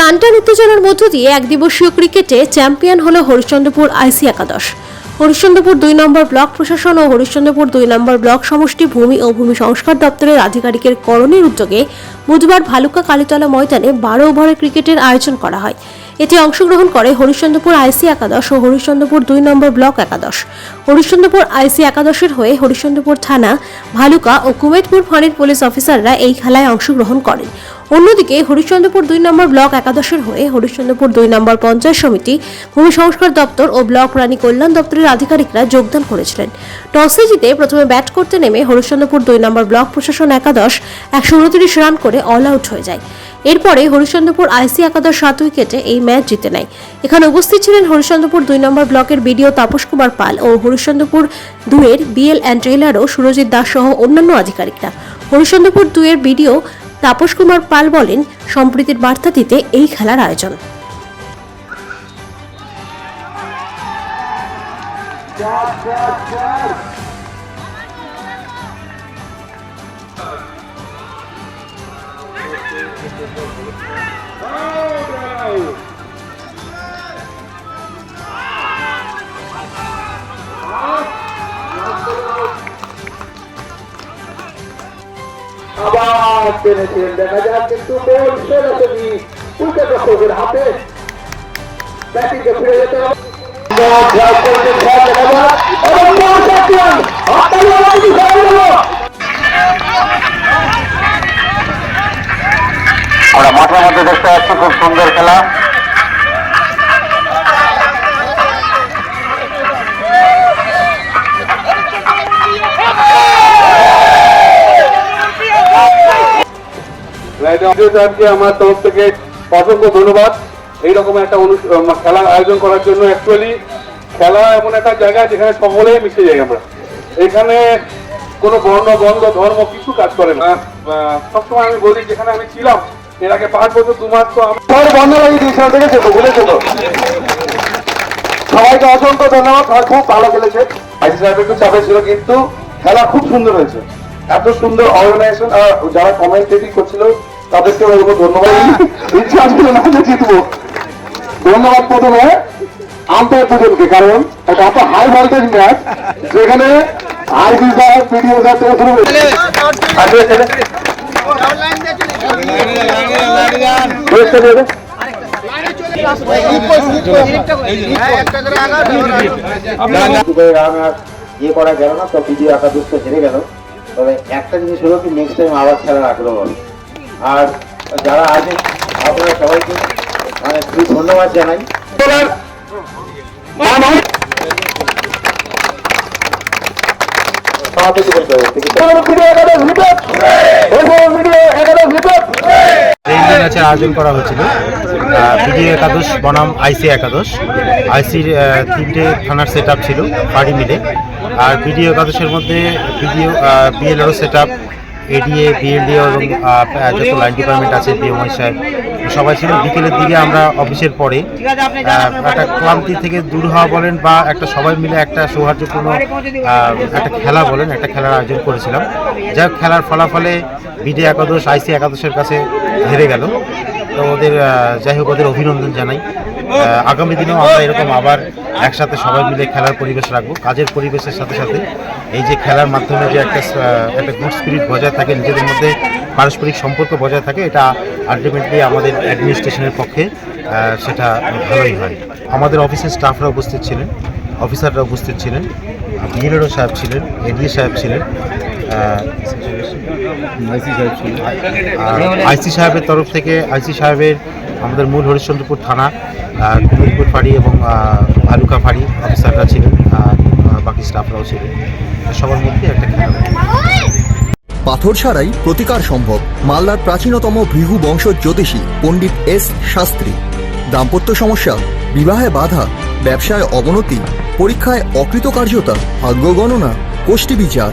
টানটান উত্তেজনার মধ্য দিয়ে এক দিবসীয় ক্রিকেটে চ্যাম্পিয়ন হলো হরিশ্চন্দ্রপুর আইসি একাদশ। হরিশ্চন্দ্রপুর দুই নম্বর ব্লক প্রশাসন ও হরিশ্চন্দ্রপুর দুই নম্বর ব্লক সমষ্টি ভূমি ও ভূমি সংস্কার দপ্তরের আধিকারিকের করণের উদ্যোগে বুধবার ভালুকা কালীতলা ময়দানে বারো ওভারের ক্রিকেটের আয়োজন করা হয়। এতে অংশগ্রহণ করে হরিশ্চন্দ্রপুর আইসি একাদশ ও হরিশ্চন্দ্রপুর দুই নম্বর ব্লক একাদশ। হরিশ্চন্দ্রপুর আইসি একাদশের হয়ে হরিশ্চন্দ্রপুর থানা, ভালুকা ও কুমেদপুর ফাঁড়ির পুলিশ অফিসাররা এই খেলায় অংশগ্রহণ করেন। অন্যদিকে হরিশ্চন্দ্রপুর দুই নম্বর ব্লক একাদশের হয়ে হরিশ্চন্দ্রপুর দুই নম্বর পঞ্চায়েত সমিতি ভূমি সংস্কার দপ্তর ও ব্লক প্রাণী কল্যাণ দপ্তরের আধিকারিকরা যোগদান করেছিলেন। টসে জিতে প্রথমে ব্যাট করতে নেমে হরিশ্চন্দ্রপুর দুই নম্বর ব্লক প্রশাসন একাদশ একশো উনত্রিশ রান করে অল আউট হয়ে যায়। এরপরে হরিশ্চন্দ্রপুর আইসি একাদশ সাত উইকেটে এই ম্যাচ জিতে নেয়। এখানে উপস্থিত ছিলেন হরিশ্চন্দ্রপুর দুই নম্বর ব্লকের বিডিও তাপস কুমার পাল ও হরিশ্চন্দ্রপুর দুয়ের বিএল অ্যান্ড ট্রেলার ও সুরজিৎ দাস সহ অন্যান্য আধিকারিকরা। হরিশ্চন্দ্রপুর দুয়ের বিডিও তাপস কুমার পাল বলেন সম্প্রীতির বার্তা দিতে এই খেলার আয়োজন। আবার টেনেছেন দেখা যাক কিন্তু দর্শকের হাতে ব্যাটিংকে ফিরে যেতে আমরা মাঠের মধ্যে দেখতে পাচ্ছি খুব সুন্দর খেলা। সাহেবকে আমার তরফ থেকে অসংখ্য ধন্যবাদ। এইরকম একটা অনু- আহ, খেলার আয়োজন করার জন্য অ্যাকচুয়ালি খেলা এমন একটা জায়গা যেখানে সকলে মিশে যাই আমরা। এখানে কোনো বর্ণ বন্ধ ধর্ম কিছু কাজ করে না। সবসময় আমি বলি যেখানে আমি ছিলাম এর আগে পাঁচ বছর দু মাস তো বন্ধ লাগিয়ে দিয়েছিল দেখেছ তো বুঝেছ তো? সবাইকে অসংখ্য ধন্যবাদ আর খুব ভালো খেলেছে। আইসি সাহেব একটু চাপে ছিল কিন্তু খেলা খুব সুন্দর হয়েছে। এত সুন্দর অর্গানাইজেশন আর যারা কমেন্টেটিং করছিল তাদেরকে বলব ধন্যবাদ ইচ্ছা ছিল না যে জিতবো ধন্যবাদ প্রথমে আম্পায়ার দুজনকে কারণ এটা এত হাই ভোল্টেজ ম্যাচ যেখানে আইসি সাহেব পিডিও থেকে শুরু করে ইয়ে করা গেল না তো ভিডিও একাদশ তো হেরে গেল তবে একটা জিনিস হলো কি নেক্সট টাইম আবার খেলার আগ্রহ হবে আর যারা আছে, আপনারা সবাইকে মানে খুবই ধন্যবাদ জানাই। আয়োজন করা হয়েছিল। পিডি একাদশ, বনাম আইসি একাদশ। আইসির তিনটে থানার সেট ছিল পার্টি মিলে। আর বিডিও একাদশের মধ্যে বিডিও বিএলআরও সেট এডিএ বিএলডিও এবং যত লাইন ডিপার্টমেন্ট আছে বিএমআই সাহেব সবাই ছিল বিকেলের দিকে আমরা অফিসের পরে। একটা ক্লান্তি থেকে দূর হওয়া বলেন বা একটা সবাই মিলে একটা সৌহার্দ্যপূর্ণ একটা খেলা বলেন একটা খেলার আয়োজন করেছিলাম। যাই খেলার ফলাফলে বিডি একাদশ আইসি একাদশের কাছে হেরে গেল। তো ওদের যাই হোক ওদের অভিনন্দন জানাই। আগামী দিনেও আমরা এরকম আবার একসাথে সবাই মিলে খেলার পরিবেশ রাখব। কাজের পরিবেশের সাথে সাথে এই যে খেলার মাধ্যমে যে একটা একটা গুড স্পিরিট বজায় থাকে, নিজেদের মধ্যে পারস্পরিক সম্পর্ক বজায় থাকে, এটা আলটিমেটলি আমাদের অ্যাডমিনিস্ট্রেশনের পক্ষে সেটা ভালোই হয়। আমাদের অফিসের স্টাফরা উপস্থিত ছিলেন অফিসাররা উপস্থিত ছিলেন বিএলএরও সাহেব ছিলেন এডিএ সাহেব ছিলেন আইসি সাহেবের তরফ থেকে আইসি সাহেবের আমাদের মূল হরিশ্চন্দ্রপুর থানা কুমিরপুর ফাঁড়ি এবং ভালুকা ফাঁড়ি অফিসাররা ছিলেন বাকি স্টাফরাও ছিলেন। সবার মধ্যে একটা খেলা পাথর ছাড়াই প্রতিকার সম্ভব। মালদার প্রাচীনতম ভৃহু বংশ জ্যোতিষী পণ্ডিত এস শাস্ত্রী। দাম্পত্য সমস্যা, বিবাহে বাধা, ব্যবসায় অবনতি, পরীক্ষায় অকৃতকার্যতা, ভাগ্য গণনা গোষ্ঠী বিচার।